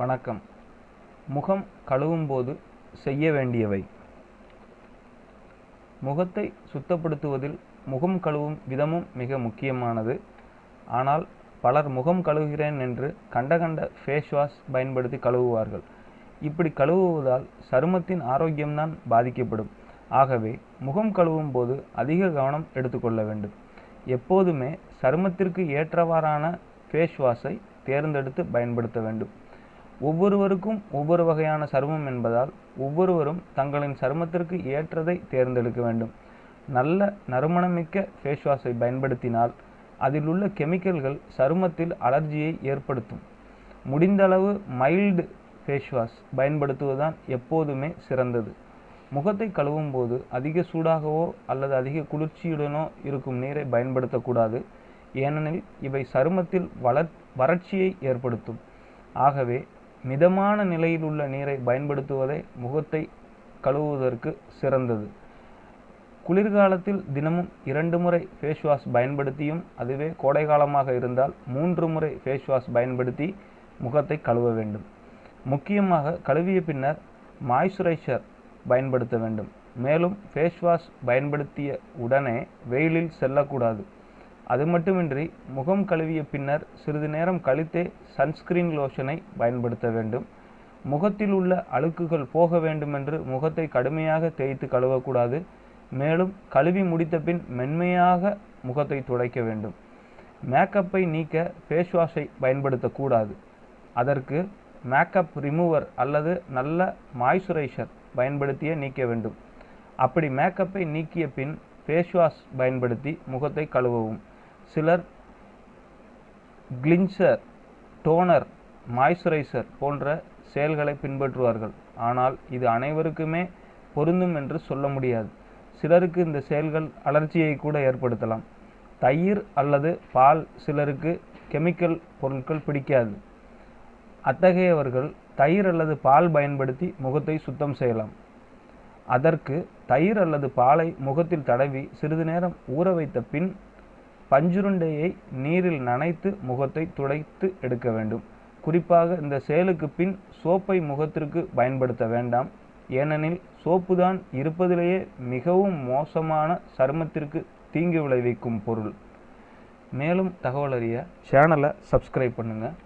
வணக்கம். முகம் கழுவும் போது செய்ய வேண்டியவை. முகத்தை சுத்தப்படுத்துவதில் முகம் கழுவும் விதமும் மிக முக்கியமானது. ஆனால் பலர் முகம் கழுவுகிறேன் என்று கண்ட கண்ட ஃபேஸ் வாஷ் பயன்படுத்தி கழுவுவார்கள். இப்படி கழுவுவதால் சருமத்தின் ஆரோக்கியம்தான் பாதிக்கப்படும். ஆகவே முகம் கழுவும் போது அதிக கவனம் எடுத்துக்கொள்ள வேண்டும். எப்போதுமே சருமத்திற்கு ஏற்றவாறான ஃபேஸ் வாஷை தேர்ந்தெடுத்து பயன்படுத்த வேண்டும். ஒவ்வொருவருக்கும் ஒவ்வொரு வகையான சருமம் என்பதால் ஒவ்வொருவரும் தங்களின் சருமத்திற்கு ஏற்றதை தேர்ந்தெடுக்க வேண்டும். நல்ல நறுமணமிக்க ஃபேஸ் வாஷை பயன்படுத்தினால் அதில் உள்ள கெமிக்கல்கள் சருமத்தில் அலர்ஜியை ஏற்படுத்தும். முடிந்தளவு மைல்டு ஃபேஸ் வாஷ் பயன்படுத்துவதுதான் எப்போதுமே சிறந்தது. முகத்தை கழுவும் போது அதிக சூடாகவோ அல்லது அதிக குளிர்ச்சியுடனோ இருக்கும் நீரை பயன்படுத்தக்கூடாது. ஏனெனில் இவை சருமத்தில் வளர் வறட்சியை ஏற்படுத்தும். ஆகவே மிதமான நிலையில் உள்ள நீரை பயன்படுத்துவதே முகத்தை கழுவுவதற்கு சிறந்தது. குளிர்காலத்தில் தினமும் இரண்டு முறை ஃபேஸ் வாஷ் பயன்படுத்தியும் அதுவே கோடை காலமாக இருந்தால் மூன்று முறை ஃபேஸ் வாஷ் பயன்படுத்தி முகத்தை கழுவ வேண்டும். முக்கியமாக கழுவிய பின்னர் மாய்ஸ்சரைசர் பயன்படுத்த வேண்டும். மேலும் ஃபேஸ் வாஷ் பயன்படுத்திய உடனே வெயிலில் செல்லக்கூடாது. அது மட்டுமின்றி முகம் கழுவிய பின்னர் சிறிது நேரம் கழித்தே சன்ஸ்கிரீன் லோஷனை பயன்படுத்த வேண்டும். முகத்தில் உள்ள அழுக்குகள் போக வேண்டுமென்று முகத்தை கடுமையாக தேய்த்து கழுவக்கூடாது. மேலும் கழுவி முடித்த பின் மென்மையாக முகத்தை துடைக்க வேண்டும். மேக்கப்பை நீக்க ஃபேஸ் வாஷை பயன்படுத்தக்கூடாது. அதற்கு மேக்கப் ரிமூவர் அல்லது நல்ல மாய்ஸ்சரைசர் பயன்படுத்தியே நீக்க வேண்டும். அப்படி மேக்கப்பை நீக்கிய பின் ஃபேஸ் வாஷ் பயன்படுத்தி முகத்தை கழுவவும். சிலர் கிளின்சர் டோனர் மாய்ஸ்சரைசர் போன்ற செயல்களை பின்பற்றுவார்கள். ஆனால் இது அனைவருக்குமே பொருந்தும் என்று சொல்ல முடியாது. சிலருக்கு இந்த செயல்கள் அலர்ச்சியை கூட ஏற்படுத்தலாம். தயிர் அல்லது பால் சிலருக்கு கெமிக்கல் பொருட்கள் பிடிக்காது. அத்தகையவர்கள் தயிர் அல்லது பால் பயன்படுத்தி முகத்தை சுத்தம் செய்யலாம். அதற்கு தயிர் அல்லது பாலை முகத்தில் தடவி சிறிது நேரம் ஊற வைத்த பின் பஞ்சுருண்டையை நீரில் நனைத்து முகத்தை துடைத்து எடுக்க வேண்டும். குறிப்பாக இந்த செயலுக்கு பின் சோப்பை முகத்திற்கு பயன்படுத்த வேண்டாம். ஏனெனில் சோப்பு தான் இருப்பதிலேயே மிகவும் மோசமான சருமத்திற்கு தீங்கு விளைவிக்கும் பொருள். மேலும் தகவல் அறிய சேனலை சப்ஸ்கிரைப் பண்ணுங்கள்